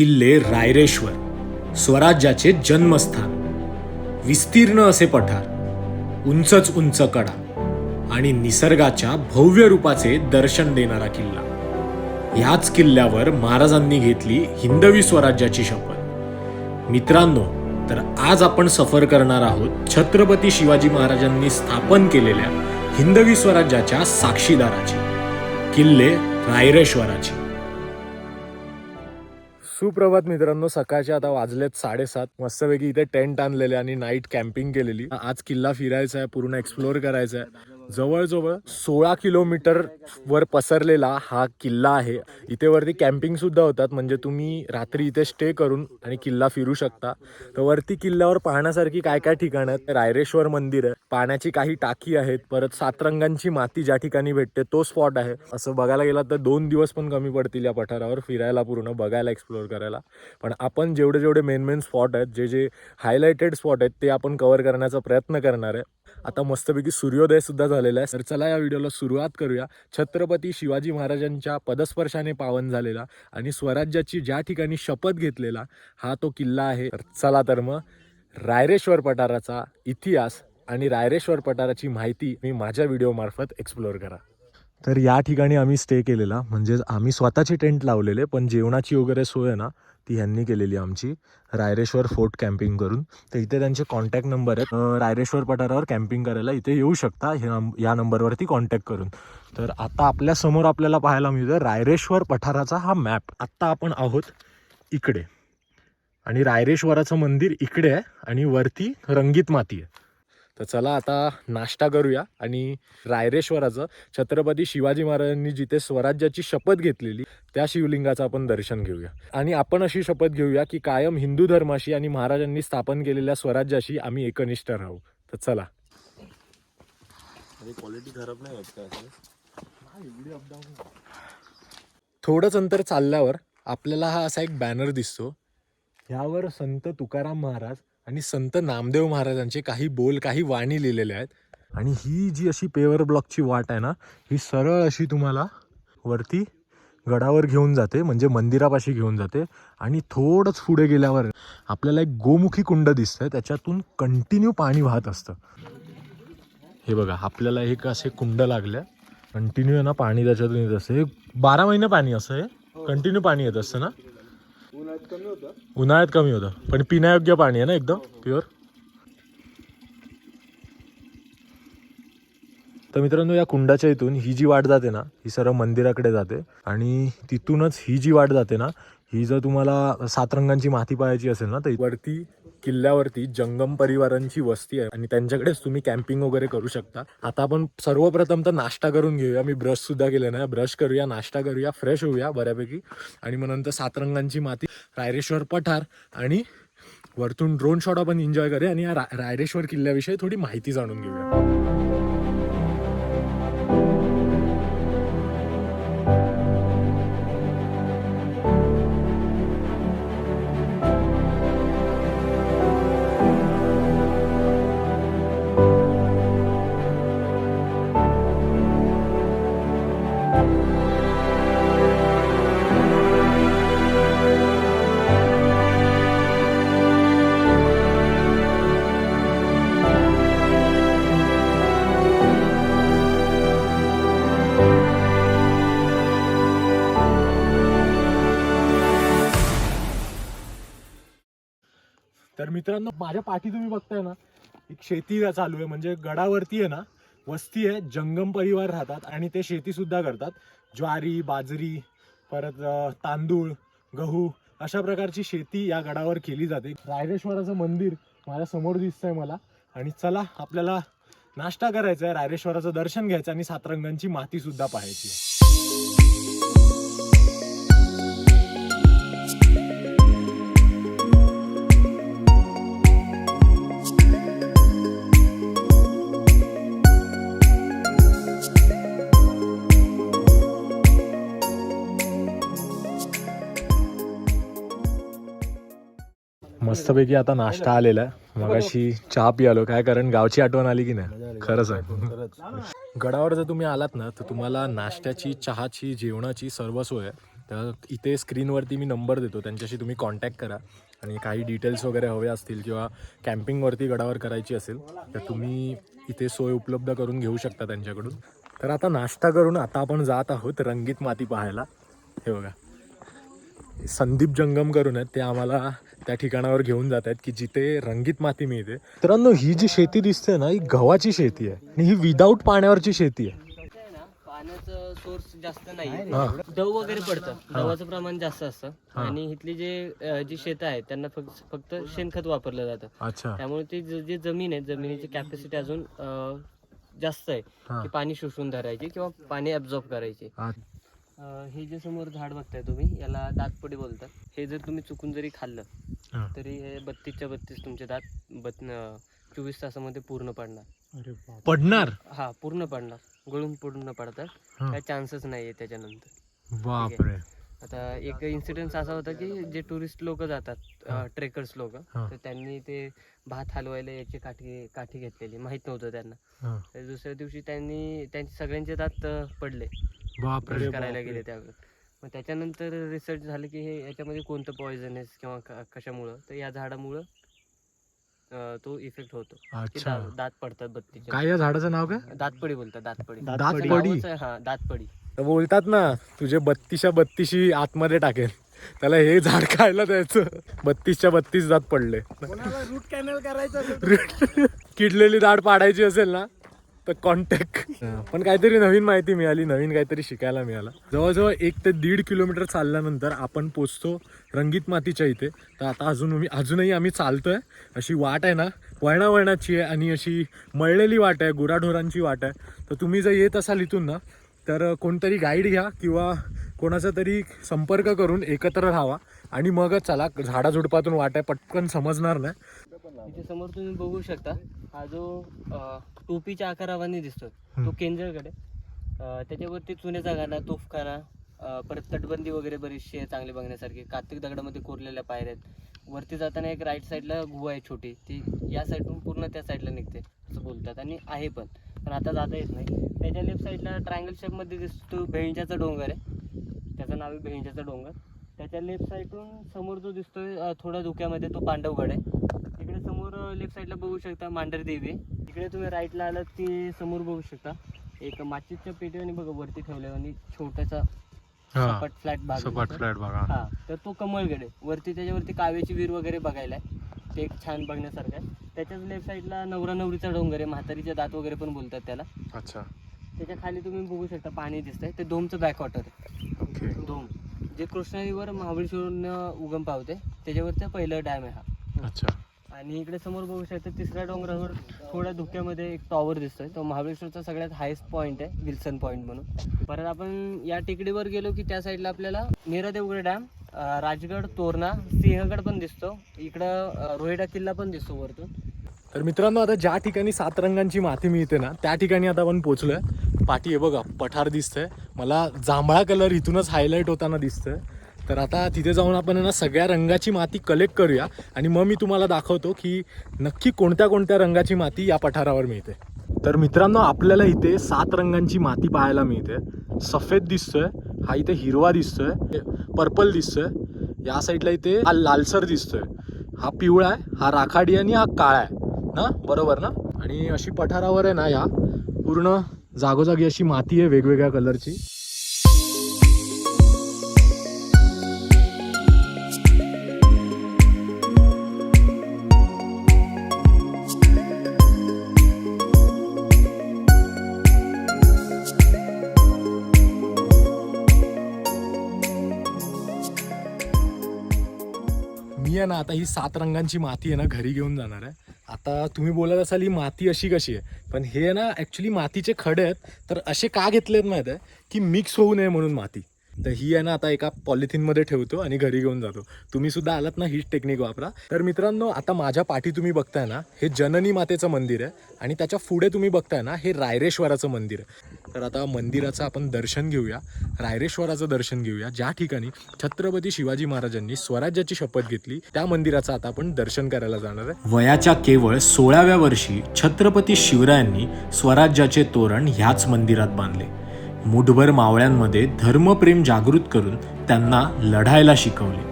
किल्ले रायरेश्वर स्वराज्याचे जन्मस्थान विस्तीर्ण असे पठार उंचच उंच कडा आणि निसर्गाच्या भव्य रूपाचे दर्शन देणारा किल्ला. ह्याच किल्ल्यावर महाराजांनी घेतली हिंदवी स्वराज्याची शपथ. मित्रांनो तर आज आपण सफर करणार आहोत छत्रपती शिवाजी महाराजांनी स्थापन केलेल्या हिंदवी स्वराज्याच्या साक्षीदाराची किल्ले रायरेश्वराची. सुप्रभात मित्रांनो सकाळचे आता वाजलेत साडेसात. मस्तपैकी इथे टेंट आणलेले आणि नाईट कॅम्पिंग केलेली. आज किल्ला फिरायचा आहे पूर्ण एक्सप्लोअर करायचा आहे. जवळजवळ सोळा किलोमीटर वर पसरलेला हा किल्ला आहे. इथे वरती कॅम्पिंग सुद्धा होतात. म्हणजे तुम्ही रात्री इथे स्टे करून आणि किल्ला फिरू शकता. तर वरती किल्ल्यावर पाहण्यासारखी काय काय ठिकाणं आहेत? रायरेश्वर मंदिर आहे. पाण्याची काही टाकी आहेत. परत सात रंगांची माती ज्या ठिकाणी भेटते तो स्पॉट आहे. असं बघायला गेला तर दोन दिवस पण कमी पडतील या पठारावर फिरायला पूर्ण बघायला एक्सप्लोअर करायला. पण आपण जेवढे जेवढे मेन मेन स्पॉट आहेत जे जे हायलाइटेड स्पॉट आहेत ते आपण कव्हर करण्याचा प्रयत्न करणार आहे. आता मस्तपैकी सूर्योदय सुद्धा झालेला आहे. तर चला या व्हिडिओला सुरुवात करूया. छत्रपती शिवाजी महाराजांच्या पदस्पर्शाने पावन झालेला आणि स्वराज्याची ज्या ठिकाणी शपथ घेतलेला हा तो किल्ला आहे. तर चला तर मग रायरेश्वर पठाराचा इतिहास आणि रायरेश्वर पठाराची माहिती मी माझ्या व्हिडिओमार्फत एक्सप्लोअर करा. तर या ठिकाणी आम्ही स्टे केलेला. म्हणजे आम्ही स्वतःचे टेंट लावलेले पण जेवणाची वगैरे सोय आहे ना ती ह्यांनी केलेली आमची. रायरेश्वर फोर्ट कॅम्पिंग करून. तर इथे त्यांचे कॉन्टॅक्ट नंबर आहेत. रायरेश्वर पठारावर कॅम्पिंग करायला इथे येऊ शकता. ह्या या नंबरवरती कॉन्टॅक्ट करून. तर आता आपल्यासमोर आपल्याला पाहायला मिळतं रायरेश्वर पठाराचा हा मॅप आत्ता आपण आहोत इकडे. आणि रायरेश्वराचं मंदिर इकडे आहे आणि वरती रंगीत माती आहे. तर चला आता नाश्ता करूया आणि रायरेश्वराचं छत्रपती शिवाजी महाराजांनी जिथे स्वराज्याची शपथ घेतलेली त्या शिवलिंगाचं आपण दर्शन घेऊया. आणि आपण अशी शपथ घेऊया की कायम हिंदू धर्माशी आणि महाराजांनी स्थापन केलेल्या स्वराज्याशी आम्ही एकनिष्ठ राहू. तर चला. क्वालिटी खराब नाही थोडंच अंतर चालल्यावर आपल्याला हा असा एक बॅनर दिसतो. ह्यावर संत तुकाराम महाराज आणि संत नामदेव महाराजांचे काही बोल काही वाणी लिहिलेले आहेत. आणि ही जी अशी पेवर ब्लॉकची वाट आहे ना ही सरळ अशी तुम्हाला वरती गडावर घेऊन जाते म्हणजे मंदिरापाशी घेऊन जाते. आणि थोडंच पुढे गेल्यावर आपल्याला एक गोमुखी कुंड दिसतंय त्याच्यातून कंटिन्यू पाणी वाहत असतं. हे बघा आपल्याला एक असे कुंड लागल्या कंटिन्यू आहे ना पाणी त्याच्यातून येत असतं. हे बारा महिने पाणी असं आहे. कंटिन्यू पाणी येत असतं ना? उन्हाळ्यात कमी होतं. उन्हाळ्यात कमी होतं. पण पिण्यायोग्य पाणी आहे ना एकदम? प्युअर तर मित्रांनो या कुंडाच्या इथून ही जी वाट जाते ना ही सर्व मंदिराकडे जाते. आणि तिथूनच ही जी वाट जाते ना ही जर तुम्हाला सात रंगांची माती पाहायची असेल ना तर वरती किल्ल्यावरती जंगम परिवारांची वस्ती आहे आणि त्यांच्याकडेच तुम्ही कॅम्पिंग वगैरे करू शकता. आता आपण सर्वप्रथम तर नाश्ता करून घेऊया. मी ब्रश सुद्धा केले ना ब्रश करूया नाश्ता करूया फ्रेश होऊया बऱ्यापैकी. आणि मग नंतर सात रंगांची माती रायरेश्वर पठार आणि वरतून ड्रोन शॉट आपण एन्जॉय करूया. आणि या रा- रायरेश्वर किल्ल्याविषयी थोडी माहिती जाणून घेऊया. माझ्या पाठी तुम्ही बघताय ना एक शेती चालू आहे म्हणजे गडावरती आहे ना वस्ती आहे जंगम परिवार राहतात आणि ते शेती सुद्धा करतात. ज्वारी बाजरी परत तांदूळ गहू अशा प्रकारची शेती या गडावर केली जाते. रायरेश्वराचं मंदिर माझ्यासमोर दिसतंय मला. आणि चला आपल्याला नाश्ता करायचा आहे रायरेश्वराचं दर्शन घ्यायचं आणि सातरंगांची माती सुद्धा पाहायची मस्तपैकी आता नाश्ता आलेला आहे. मगाशी चहा पियालो. काय कारण गावची आठवण आली की नाही? खरंच आहे. गडावर जर तुम्ही आलात ना तर तुम्हाला नाश्त्याची चहाची जेवणाची सर्व सोय आहे. तर इथे स्क्रीनवरती मी नंबर देतो. त्यांच्याशी तुम्ही कॉन्टॅक्ट करा. आणि काही डिटेल्स वगैरे हवे असतील किंवा कॅम्पिंगवरती गडावर करायची असेल तर तुम्ही इथे सोय उपलब्ध करून घेऊ शकता त्यांच्याकडून. तर आता नाश्ता करून आता आपण जात आहोत रंगीत माती पाहायला. हे बघा. संदीप जंगम करून आहेत. ते आम्हाला त्या ठिकाणावर घेऊन जात आहेत की जिथे रंगीत माती मिळते. मित्रांनो ही जी शेती दिसते ना ही गव्हाची शेती आहे आणि ही विदाऊट पाण्यावरची शेती आहे. पाण्याचं सोर्स जास्त नाही. हा. दव वगैरे पडतं. दवाचं प्रमाण जास्त असतं. आणि इथली जे शेतं आहेत त्यांना फक्त फक्त शेणखत वापरलं जातं. अच्छा. त्यामुळे ती ज- जी जमीन आहे जमिनीची कॅपॅसिटी अजून जास्त आहे हा. की पाणी शोषून धरायची किंवा पाणी ॲब्झॉर्ब करायची. हा. जे समोर झाड बघताय तुम्ही याला दातपडी बोलतात. हे जर तुम्ही चुकून जरी खाल्लं. तरी हे बत्तीसच्या बत्तीस तुमचे दात बत चोवीस तासामध्ये पूर्ण पडणार. पडणार? हा पूर्ण पडणार. गळून पूर्ण पडतात. काय चान्सच नाही आहे त्याच्यानंतर. बापरे. आता एक इन्सिडेंट असा होता की जे टुरिस्ट लोक. जातात ट्रेकर्स लोक. तर त्यांनी ते भात हलवायला याची काठी काठी घेतलेली माहीत नव्हतं त्यांना. तर दुसऱ्या दिवशी त्यांनी त्यांचे सगळ्यांचे दात पडले. करायला गेले त्यावेळेस मग त्याच्यानंतर रिसर्च झालं की हे याच्यामध्ये कोणतं पॉयझनस किंवा कशामुळं? तर या झाडामुळं तो इफेक्ट होतो. दात पडतात बत्तीच्या काय या झाडाचं नाव काय? दातपडी बोलतात दातपडी. दातपडी? हा दातपडी. तर बोलतात ना तुझे बत्तीसच्या बत्तीशी आतमध्ये टाकेल. त्याला हे झाड खायला द्यायचं. बत्तीसच्या बत्तीस दात पडले. रूट कॅनल करायचं किडलेली दाढ पाडायची असेल ना तर कॉन्टॅक्ट पण काहीतरी नवीन माहिती मिळाली नवीन काहीतरी शिकायला मिळालं. जवळजवळ एक ते दीड किलोमीटर चालल्यानंतर आपण पोचतो रंगीत मातीच्या इथे. तर आता अजून मी अजूनही आम्ही चालतोय. अशी वाट आहे ना वळणा वळणाची आहे आणि अशी मळलेली वाट आहे गुराढोरांची वाट आहे. तर तुम्ही जर येत असाल इथून ना तर कोणतरी गाईड घ्या किंवा कोणाचा तरी संपर्क करून एकत्र राहावा. आणि मगच चला झाडाझुडपातून वाट आहे पटकन समजणार नाही. इथे समोर तुम्ही बघू शकता हा जो टोपीच्या आकारावाने दिसतो तो. केंद्रकडे त्याच्यावरती चुन्याचा गाणा तोफखाना परत तटबंदी वगैरे बरीचशी आहे चांगली बघण्यासारखी. कार्तिक दगडामध्ये कोरलेल्या पायऱ्या आहेत. वरती जाताना एक राईट साईडला गुहा आहे छोटी. ती या साईडून पूर्ण त्या साईडला निघते असं बोलतात. आणि आहे पण. पण आता जाता येत नाही. त्याच्या लेफ्ट साईडला ट्रायंगल शेपमध्ये दिसतो भेंजाचा डोंगर आहे. त्याचं नाव आहे भेंजाचा डोंगर. त्याच्या लेफ्ट साईडून समोर जो दिसतोय थोडा धुक्यामध्ये तो पांडवगड आहे. इकडे समोर लेफ्ट साईडला बघू शकता मांढर देवी इकडे तुम्ही राईटला आलात की समोर बघू शकता. एक माचीच्या पेटीवानी बघा वरती ठेवलं आणि छोटासा सपाट फ्लॅट भाग. फ्लॅट बघा हा. तर तो कमळगड आहे. वरती त्याच्यावरती कावेची विहीर वगैरे बघायला आहे. ते एक छान बघण्यासारखं आहे. त्याच्याच लेफ्ट साईडला नवरा नवरीचा डोंगर आहे. म्हातारीचे दात वगैरे पण बोलतात त्याला. अच्छा. त्याच्याखाली तुम्ही बघू शकता पाणी दिसतंय. ते दोमचं बॅकवॉटर आहे. ओके. धोम जे कृष्णा रिव्हर महाबळेश्वरनं उगम पावते त्याच्यावरचं पहिलं डॅम आहे हा. अच्छा. आणि इकडे समोर बघू शकता तिसऱ्या डोंगरावर थोड्या धुक्यामध्ये एक टॉवर दिसतोय. तो महाबळेश्वरचा सगळ्यात हायेस्ट पॉईंट आहे विल्सन पॉईंट म्हणून. परत आपण या टेकडीवर गेलो की त्या साईडला आपल्याला नीरा देवगड डॅम राजगड तोरणा सिंहगड पण दिसतो. इकडं रोहिडा किल्ला पण दिसतो वरतून. तर मित्रांनो आता ज्या ठिकाणी सात रंगांची माती मिळते ना त्या ठिकाणी आता आपण पोचलोय पाठी आहे बघा पठार दिसतंय. मला जांभळा कलर इथूनच हायलाईट होताना दिसतंय. तर आता तिथे जाऊन आपण ना सगळ्या रंगाची माती कलेक्ट करूया. आणि मग मी तुम्हाला दाखवतो की नक्की कोणत्या कोणत्या रंगाची माती या पठारावर मिळते. तर मित्रांनो आपल्याला इथे सात रंगांची माती पाहायला मिळते. सफेद दिसतोय हा इथे हिरवा दिसतोय पर्पल दिसतोय. या साईडला इथे हा लालसर दिसतोय. हा पिवळा आहे हा राखाडी आणि हा काळा आहे. ना? बरोबर ना? आणि अशी पठारावर आहे ना या पूर्ण जागोजागी अशी माती आहे वेगवेगळ्या कलरची. मी आहे ना आता ही सात रंगांची माती आहे ना घरी घेऊन जाणार आहे. आता तुम्ही बोलत असाल ही माती अशी कशी आहे? पण हे ना ॲक्च्युली मातीचे खडे आहेत तर असे का घेतलेत माहीत आहे? की मिक्स होऊ नये म्हणून माती. तर ही आहे ना आता एका पॉलिथिनमध्ये ठेवतो आणि घरी घेऊन जातो. तुम्ही सुद्धा आलात ना हीच टेक्निक वापरा. तर मित्रांनो आता माझ्या पाठी तुम्ही बघताय ना हे जननी मातेचं मंदिर आहे आणि त्याच्या पुढे तुम्ही बघताय ना हे रायरेश्वराचं मंदिर आहे. तर आता मंदिराचं आपण दर्शन घेऊया. रायरेश्वराचं दर्शन घेऊया. ज्या ठिकाणी छत्रपती शिवाजी महाराजांनी स्वराज्याची शपथ घेतली त्या मंदिराचं आता आपण दर्शन करायला जाणार आहे. वयाच्या केवळ सोळाव्या वर्षी छत्रपती शिवरायांनी स्वराज्याचे तोरण ह्याच मंदिरात बांधले. मुठभर मावळ्यांमध्ये धर्मप्रेम जागृत करून त्यांना लढायला शिकवले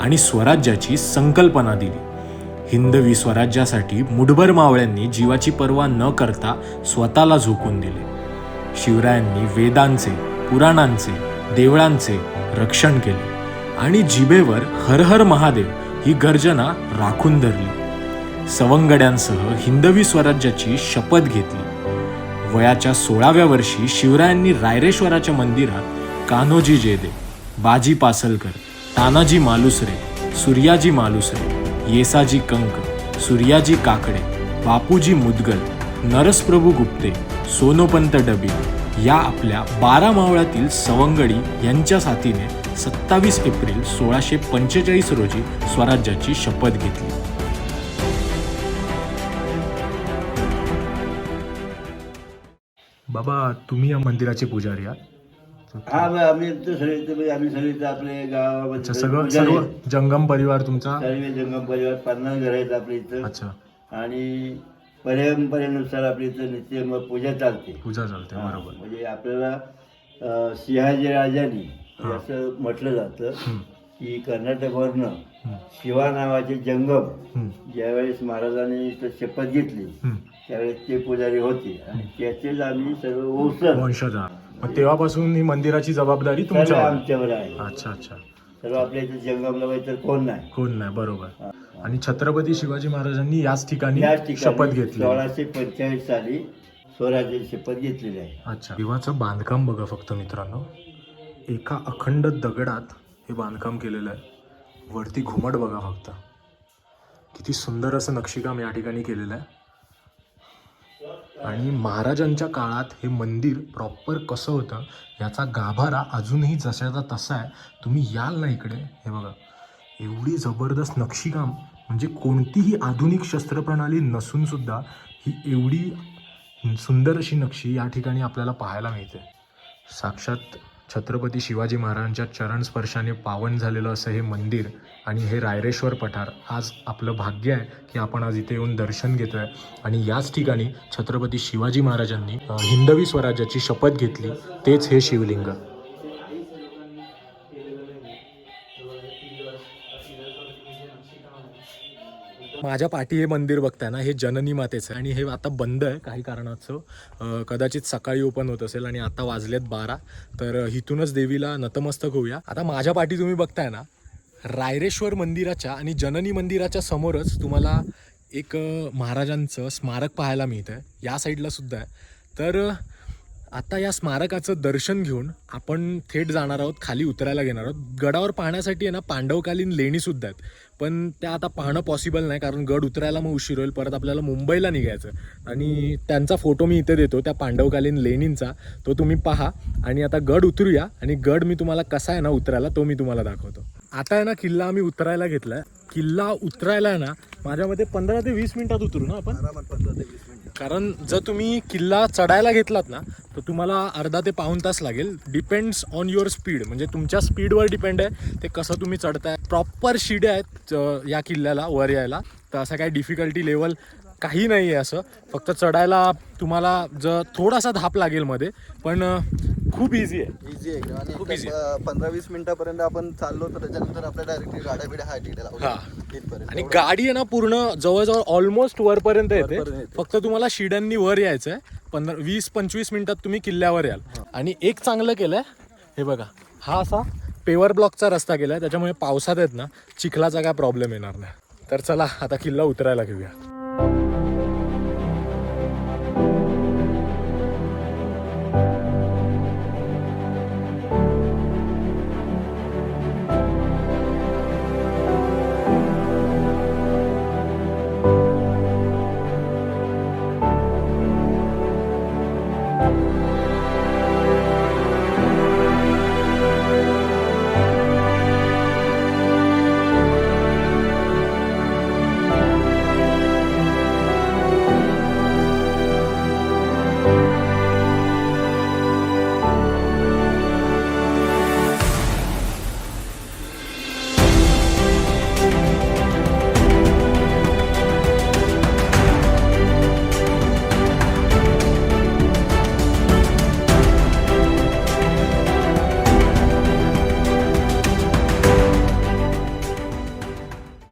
आणि स्वराज्याची संकल्पना दिली. हिंदवी स्वराज्यासाठी मुठभर मावळ्यांनी जीवाची पर्वा न करता स्वतःला झोकून दिले. शिवरायांनी वेदांचे पुराणांचे देवळांचे रक्षण केले आणि जिभेवर हर हर महादेव ही गर्जना राखून धरली. सवंगड्यांसह हिंदवी स्वराज्याची शपथ घेतली. वयाच्या सोळाव्या वर्षी शिवरायांनी रायरेश्वराच्या मंदिरात कान्होजी जेदे बाजी पासलकर तानाजी मालुसरे सूर्याजी मालुसरे येसाजी कंक सूर्याजी काकडे बापूजी मुदगल नरसप्रभू गुप्ते सोनोपंत डबी या आपल्या बारा मावळातील सवंगडी यांच्या साथीने सत्तावीस एप्रिल सोळाशे पंचेचाळीस रोजी स्वराज्याची शपथ घेतली. बाबा तुम्ही या मंदिराचे पुजारी आहात. हा आम्ही तर सगळे इथे म्हणजे आम्ही सगळे इथे आपले अच्छा गावामध्ये सगळं सर्व. जंगम परिवार तुमचा? सर्व जंगम परिवार पन्नास घर आहेत आपल्या इथं. अच्छा. आणि परंपरेनुसार आपल्या इथं नित्य मग पूजा चालते. पूजा चालते हा, बरोबर. म्हणजे आपल्याला अं, सिंहाजी राजांनी हा. असं म्हटलं जातं हम्म, की कर्नाटकवरनं हम्म, शिवा नावाचे जंगम हम्म, ज्यावेळेस महाराजांनी इथं शपथ घेतली हम्म. ते पुजारी होते. आणि त्याचेच आम्ही सर्व ओसर वंशजा. मग तेव्हापासून ही मंदिराची जबाबदारी सर्व तुमच्या आमच्यावर आहे. अच्छा अच्छा. सर्व आपल्या इथे जंगमला तर कोण नाही. कोण नाही बरोबर. आणि छत्रपती शिवाजी महाराजांनी याच ठिकाणी याच ठिकाणी शपथ घेतली. सोळाशे पंचेचाळीस साली स्वराज्याची शपथ घेतलेली आहे. अच्छा. देवाचं बांधकाम बघा फक्त मित्रांनो. एका अखंड दगडात हे बांधकाम केलेलं आहे. वरती घुमट बघा फक्त. किती सुंदर असं नक्षीकाम या ठिकाणी केलेलं आहे. आणि महाराजांच्या काळात हे मंदिर प्रॉपर कसं होतं याचा गाभारा अजूनही जशाचा तसा आहे. तुम्ही याल ना इकडे. हे बघा. एवढी जबरदस्त नक्षीकाम म्हणजे कोणतीही आधुनिक शस्त्रप्रणाली नसूनसुद्धा ही एवढी सुंदर अशी नक्षी या ठिकाणी आपल्याला पाहायला मिळते. साक्षात छत्रपती शिवाजी महाराजांच्या चरण स्पर्शाने पावन झालेलं असं हे मंदिर आणि हे रायरेश्वर पठार आज आपलं भाग्य आहे की आपण आज इथे येऊन दर्शन घेतोय. आणि याच ठिकाणी छत्रपती शिवाजी महाराजांनी हिंदवी स्वराज्याची शपथ घेतली तेच हे शिवलिंग. माझ्या पाठी हे मंदिर बघताय ना हे जननी मातेचं आहे. आणि हे आता बंद आहे काही कारणाचं. कदाचित सकाळी ओपन होत असेल आणि आता वाजलेत बारा. तर इथूनच देवीला नतमस्तक होऊया. आता माझ्या पाठी तुम्ही बघताय ना रायरेश्वर मंदिराच्या आणि जननी मंदिराच्या समोरच तुम्हाला एक महाराजांचं स्मारक पाहायला मिळतं आहे या साईडला सुद्धा आहे. तर आता या स्मारकाचं दर्शन घेऊन आपण थेट जाणार आहोत खाली उतरायला घेणार आहोत. गडावर पाहण्यासाठी आहे ना पांडवकालीन लेणीसुद्धा आहेत. पण त्या आता पाहणं पॉसिबल नाही कारण गड उतरायला मग उशीर होईल. परत आपल्याला मुंबईला निघायचं. आणि त्यांचा फोटो मी इथे देतो त्या पांडवकालीन लेणींचा. तो तुम्ही पहा. आणि आता गड उतरूया. आणि गड मी तुम्हाला कसा आहे ना उतरायला तो मी तुम्हाला दाखवतो. आता आहे ना किल्ला आम्ही उतरायला घेतला किल्ला उतरायला आहे ना माझ्या मते पंधरा ते वीस मिनिटात उतरू ना आपण? पंधरा ते कारण जर तुम्ही किल्ला चढायला घेतलात ना तर तुम्हाला अर्धा ते पाऊण तास लागेल. डिपेंड्स ऑन युअर स्पीड म्हणजे तुमच्या स्पीडवर डिपेंड आहे ते कसं तुम्ही चढताय. प्रॉपर शिड्या आहेत या किल्ल्याला वर यायला. तर असं काही डिफिकल्टी लेवल काही नाही आहे असं. फक्त चढायला तुम्हाला जर थोडासा धाप लागेल मध्ये पण खूप इझी आहे. इझी आहे एकदम. खूप easy पंधरा वीस मिनिटापर्यंत आपण चाललो तर त्याच्यानंतर आपल्या डायरेक्टली गाड्या बिड्या हाय लावल्या. हा. आणि गाडी आहे ना पूर्ण जवळजवळ ऑलमोस्ट वरपर्यंत येते. वरपर्यंत येते. फक्त तुम्हाला शिड्यांनी वर यायचं आहे पंधरा वीस पंचवीस मिनिटात तुम्ही किल्ल्यावर याल. आणि एक चांगलं केलंय हे बघा हा असा पेवर ब्लॉकचा रस्ता केलाय. त्याच्यामुळे पावसात आहेत ना चिखलाचा काय प्रॉब्लेम येणार नाही. तर चला आता किल्ला उतरायला घेऊया.